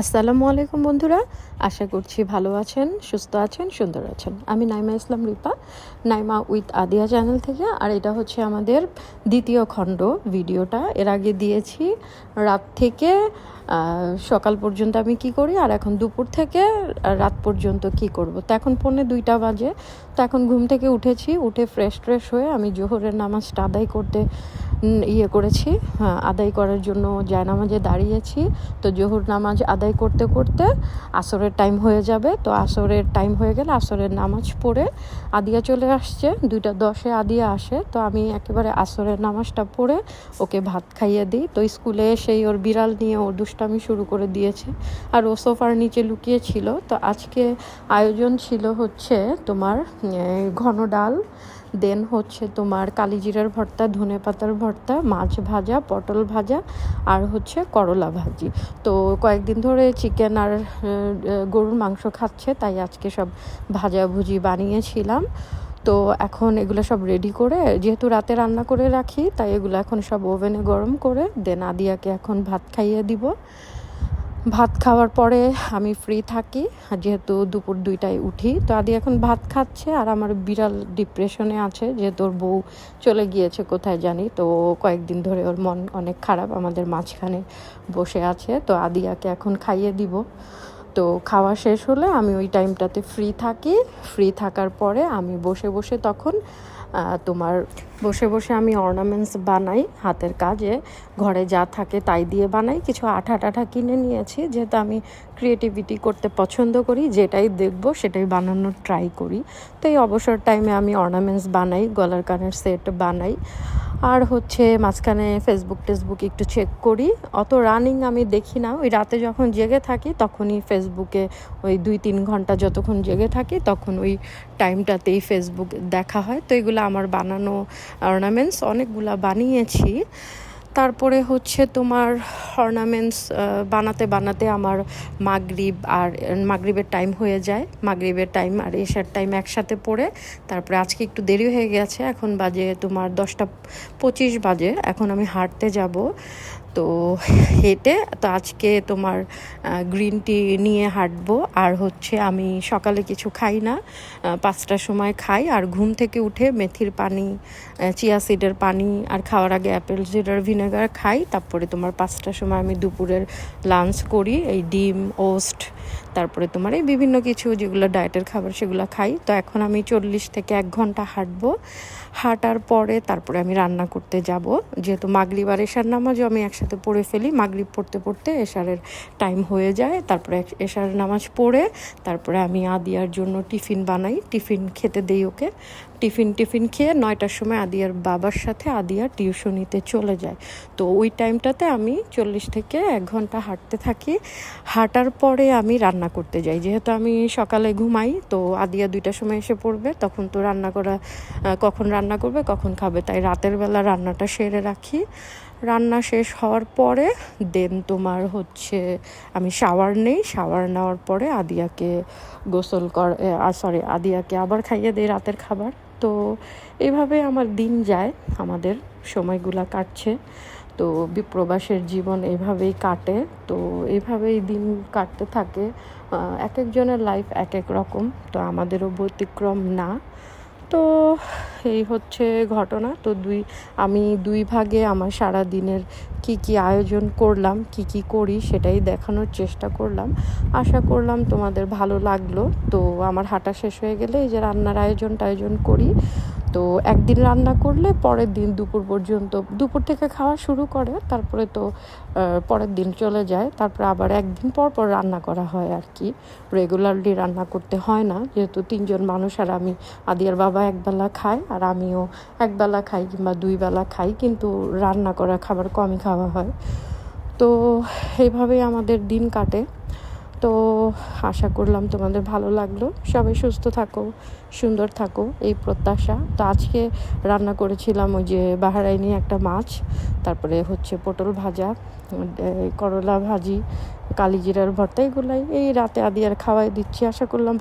আসসালামু আলাইকুম বন্ধুরা, আশা করছি ভালো আছেন, সুস্থ আছেন, সুন্দর আছেন। আমি নাইমা ইসলাম রিপা, নাইমা উইথ আদিয়া চ্যানেল থেকে, আর এটা হচ্ছে আমাদের দ্বিতীয় খণ্ড ভিডিওটা। এর আগে দিয়েছি রাত থেকে সকাল পর্যন্ত আমি কি করি আর এখন দুপুর থেকে রাত পর্যন্ত কি করব? তো এখন পৌনে দুইটা বাজে। তো এখন ঘুম থেকে উঠেছি উঠে ফ্রেশ ট্রেশ হয়ে আমি জোহরের নামাজটা আদায় করতে ইয়ে করেছি। হ্যাঁ, আদায় করার জন্য জায়নামাজে দাঁড়িয়েছি। তো জোহর নামাজ আদায় করতে করতে আসরের টাইম হয়ে যাবে। তো আসরের টাইম হয়ে গেলে আসরের নামাজ পড়ে আদিয়া চলে আসছে। দুইটা দশে আদিয়া আসে। তো আমি একেবারে আসরের নামাজটা পড়ে ওকে ভাত খাইয়ে দিই। তো স্কুলে সেই ওর বিড়াল নিয়ে ওর দুষ্টামি শুরু করে দিয়েছে। আর ও সোফার নিচে লুকিয়ে ছিল। তো আজকে আয়োজন ছিল হচ্ছে তোমার ঘন ডাল, দেন হচ্ছে তোমার কালিজিরার ভর্তা, ধনে পাতার ভর্তা, মাছ ভাজা, পটল ভাজা, আর হচ্ছে করলা ভাজি। তো কয়েকদিন ধরে চিকেন আর গরুর মাংস খাচ্ছে, তাই আজকে সব ভাজাভুজি বানিয়েছিলাম। তো এখন এগুলো সব রেডি করে, যেহেতু রাতে রান্না করে রাখি, তাই এগুলো এখন সব ওভেনে গরম করে দেন আদিয়াকে এখন ভাত খাইয়ে দিব। ভাত খাওয়ার পরে আমি ফ্রি থাকি, যেহেতু দুপুর দুইটায় উঠি। তো আদি এখন ভাত খাচ্ছে, আর আমার বিড়াল ডিপ্রেশনে আছে, যেহেতু ওর বউ চলে গিয়েছে, কোথায় জানি। তো কয়েকদিন ধরে ওর মন অনেক খারাপ, আমাদের মাঝখানে বসে আছে। তো আদিয়াকে এখন খাইয়ে দিব। তো খাওয়া শেষ হলে আমি ওই টাইমটাতে ফ্রি থাকি। ফ্রি থাকার পরে আমি বসে বসে তখন তোমার বসে বসে আমি অর্নামেন্টস বানাই, হাতের কাজে। ঘরে যা থাকে তাই দিয়ে বানাই। কিছু আঠা টাঠা কিনে নিয়েছি, যেহেতু আমি ক্রিয়েটিভিটি করতে পছন্দ করি। যেটাই দেখব সেটাই বানানোর ট্রাই করি। তো এই অবসর টাইমে আমি অর্নামেন্টস বানাই, গলার কানের সেট বানাই। আর হচ্ছে মাঝখানে ফেসবুক টেসবুক একটু চেক করি। অত রানিং আমি দেখি না। ওই রাতে যখন জেগে থাকি, তখনই ফেসবুকে ওই দুই তিন ঘণ্টা যতক্ষণ জেগে থাকি, তখন ওই টাইমটাতেই ফেসবুক দেখা হয়। তো এগুলো আমার বানানো অর্নামেন্টস অনেকগুলা বানিয়েছি। তারপরে হচ্ছে তোমার অর্নামেন্টস বানাতে বানাতে আমার মাগরিব আর, মাগরিবের টাইম হয়ে যায়। মাগরিবের টাইম আর এশার টাইম একসাথে পড়ে। তারপরে আজকে একটু দেরি হয়ে গেছে। এখন বাজে তোমার দশটা পঁচিশ বাজে। এখন আমি হাঁটতে যাব। তো হেঁটে তো আজকে তোমার গ্রিন টি নিয়ে হাঁটবো। আর হচ্ছে আমি সকালে কিছু খাই না পাঁচটার সময় খাই। আর ঘুম থেকে উঠে মেথির পানি চিয়া সিডের পানি আর খাওয়ার আগে অ্যাপেল সিডার ভিনেগার খাই। তারপরে তোমার পাঁচটার সময় আমি দুপুরের লাঞ্চ করি, এই ডিম ওস্ট তারপরে তোমার এই বিভিন্ন কিছু যেগুলো ডায়েটের খাবার সেগুলো খাই। তো এখন আমি চল্লিশ থেকে এক ঘণ্টা হাঁটবো। হাঁটার পরে তারপরে আমি রান্না করতে যাব। যেহেতু মাগরিব আর এশার নামাজও আমি একসাথে পড়ে ফেলি। মাগরিব পড়তে পড়তে এশারের টাইম হয়ে যায়। তারপরে এশার নামাজ পড়ে। তারপরে আমি আদিয়ার জন্য টিফিন বানাই। টিফিন খেতে দেই ওকে। টিফিন টিফিন খেয়ে নয়টার সময় আদিয়ার বাবার সাথে আদিয়ার টিউশনিতে চলে যায়। তো ওই টাইমটাতে আমি চল্লিশ থেকে এক ঘণ্টা হাঁটতে থাকি। হাঁটার পরে আমি রান্না করতে যাই। যেহেতু আমি সকালে ঘুমাই, তো আদিয়া দুইটার সময় এসে পড়বে। তখন তো রান্না করা কখন রান্না করবে, কখন খাবে। তাই রাতের বেলা রান্নাটা সেরে রাখি। রান্না শেষ হওয়ার পরে দেন তোমার হচ্ছে, আমি শাওয়ার নেই শাওয়ার নেওয়ার পরে আদিয়াকে গোসল কর সরি আদিয়াকে আবার খাইয়ে দিই রাতের খাবার। তো এইভাবে আমার দিন যায়, আমাদের সময়গুলা কাটছে। তো বিপ্রবাসের জীবন এভাবেই কাটে। তো এইভাবেই দিন কাটতে থাকে। এক একজনের লাইফ এক এক রকম। তো আমাদেরও ব্যতিক্রম না। তো এই হচ্ছে ঘটনা। তো দুই আমি দুই ভাগে আমার সারা দিনের কি কি আয়োজন করলাম, কি কি করি সেটাই দেখানোর চেষ্টা করলাম। আশা করলাম তোমাদের ভালো লাগল। তো আমার হাঁটা শেষ হয়ে গেলে এই যে রান্নার আয়োজন টায়োজন করি। তো একদিন রান্না করলে পরের দিন দুপুর পর্যন্ত, দুপুর থেকে খাওয়া শুরু করে, তারপরে তো পরের দিন চলে যায়। তারপরে আবার একদিন পর পর রান্না করা হয় আর কি। রেগুলারলি রান্না করতে হয় না। যেহেতু তিনজন মানুষ আর আমি, আদিয়ার বাবা একবেলা খায় আর আমিও একবেলা খাই কিংবা দুই বেলা খাই। কিন্তু রান্না করা খাবার কমই খাওয়া হয়। তো এইভাবেই আমাদের দিন কাটে। তো আশা করলাম তোমাদের ভালো লাগল। সবাই সুস্থ থাকো, সুন্দর থাকো, এই প্রত্যাশা। তো আজকে রান্না করেছিলাম ওই যে বাহারাইনি একটা মাছ, তারপরে হচ্ছে পটল ভাজা করলা ভাজি, কালিজিরার ভর্তা, এগুলাই। এই রাতে আদি আর খাওয়াই দিচ্ছি, আশা করলাম